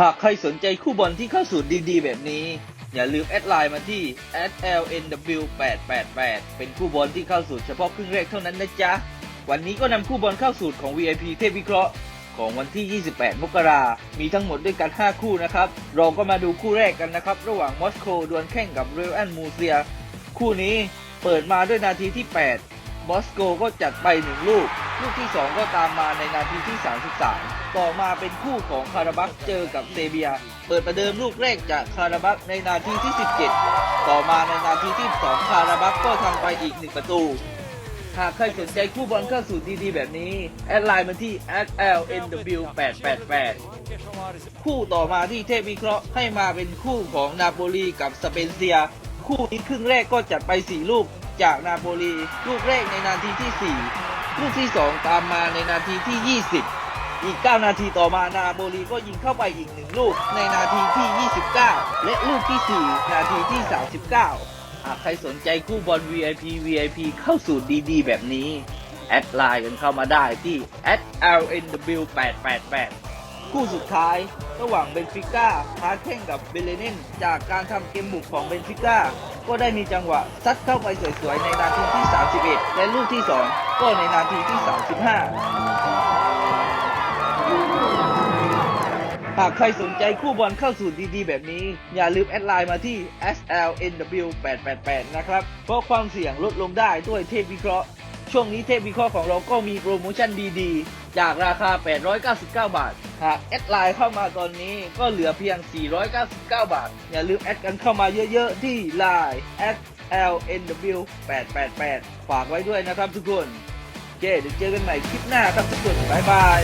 หากใครสนใจคู่บอลที่เข้าสูตดีๆ แบบนี้ อย่าลืมแอดไลน์มาที่ @lnw888 เป็นคู่บอลที่เข้าสูตเฉพาะครึ่งแรกเท่านั้นนะจ๊ะ วันนี้ก็นำคู่บอลเข้าสูตของ VIP เทพวิเคราะห์ของวันที่ 28 มกรา มีทั้งหมดด้วยกัน 5 คู่นะครับ เราก็มาดูคู่แรกกันนะครับ ระหว่างมอสโกดวลแข่งกับเรอัลมูเซีย คู่นี้เปิดมาด้วยนาทีที่ 8 มอสโกก็จัดไป1ลูก ลูกที่ 2 ก็ตามมาในนาทีที่ 33 ต่อมาเป็นคู่ของคาราบักเจอกับเซเบีย เปิดประเดิมลูกแรกจากคาราบักในนาทีที่ 17 ต่อมาในนาทีที่ 2 คาราบักก็ทำไปอีก 1 ประตู หากใครสนใจคู่บอลเข้าสูตรดีๆ แบบนี้ แอดไลน์มาที่ @lnw888 คู่ต่อมาที่เทพวิเคราะห์ให้มาเป็นคู่ของนาโปลีกับสเปนเซีย คู่นี้ครึ่งแรกก็จัดไป 4 ลูก จากนาโปลี ลูกแรกในนาทีที่ 4 ลูกที่ 2 ตามมาในนาทีที่ 20 อีก 9 นาทีต่อมานาโปลีก็ยิงเข้าไปอีก1ลูกในนาทีที่ 29 และลูกที่ 4 นาทีที่ 39 หากใครสนใจคู่บอล VIP VIP เข้าสู่ดีๆแบบนี้ แอดไลน์กันเข้ามาได้ที่ @lnw888 คู่สุดท้าย ระหว่างเบนฟิก้าท้าแข่งกับเบเลเนนจากการทำเกมบุกของเบนฟิก้าก็ได้มีจังหวะซัดเข้าไปสวยๆ ในนาทีที่ 31 และลูกที่ 2 ก็ในนาทีที่ 35 หากใครสนใจคู่บอลเข้าสู่ดีๆ แบบนี้ อย่าลืมแอดไลน์มาที่ slnw888 นะครับ เพราะความเสี่ยงลดลงได้ด้วยเทพวิเคราะห์ ช่วงนี้เทพวิเคราะห์ของเราก็มีโปรโมชั่นดีๆ จากราคา 899 บาท หากแอดไลน์เข้ามาตอนนี้ก็เหลือเพียง 499 บาท อย่าลืมแอดกันเข้ามาเยอะๆ ที่ Line slnw888 ฝากไว้ด้วยนะครับทุกคน โอเคเดี๋ยวเจอกันใหม่คลิปหน้าครับทุกคน บ๊ายบาย